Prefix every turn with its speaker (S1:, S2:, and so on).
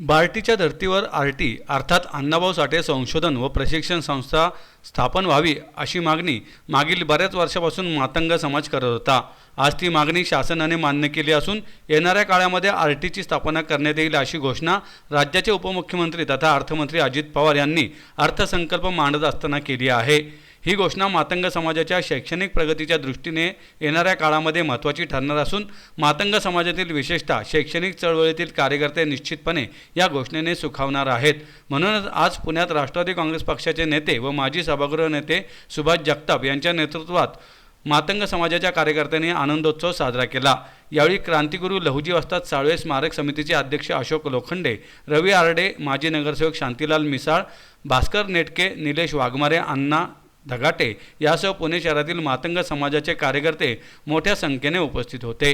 S1: बार्टीच्या धर्तीवर R T अर्थात अण्णाभाऊ साठे संशोधन व प्रशिक्षण संस्था स्थापन व्हावी अशी मागणी मागील बऱ्याच वर्षापासून मातंग समाज करत होता. आज ती मागणी शासनाने मान्य केली असून येणाऱ्या काळामध्ये आर टीची स्थापना करण्यात येईल अशी घोषणा राज्याचे उपमुख्यमंत्री तथा अर्थमंत्री अजित पवार यांनी अर्थसंकल्प मांडत असताना केली आहे. ही घोषणा मातंग समाजाच्या शैक्षणिक प्रगतीच्या दृष्टीने येणाऱ्या काळामध्ये महत्त्वाची ठरणार असून मातंग समाजातील विशेषतः शैक्षणिक चळवळीतील कार्यकर्ते निश्चितपणे या घोषणेने सुखावणार आहेत. म्हणूनच आज पुण्यात राष्ट्रवादी काँग्रेस पक्षाचे नेते व माजी सभागृह नेते सुभाष जगताप यांच्या नेतृत्वात मातंग समाजाच्या कार्यकर्त्यांनी आनंदोत्सव साजरा केला. यावेळी क्रांतिगुरू लहुजी वस्ताद साळवे स्मारक समितीचे अध्यक्ष अशोक लोखंडे रवी आरडे माजी नगरसेवक शांतीलाल मिसाळ भास्कर नेटके निलेश वाघमारे अण्णा धगाटे यासह पुणे शहरातील मातंग समाजाचे कार्यकर्ते मोठ्या संख्येने उपस्थित होते.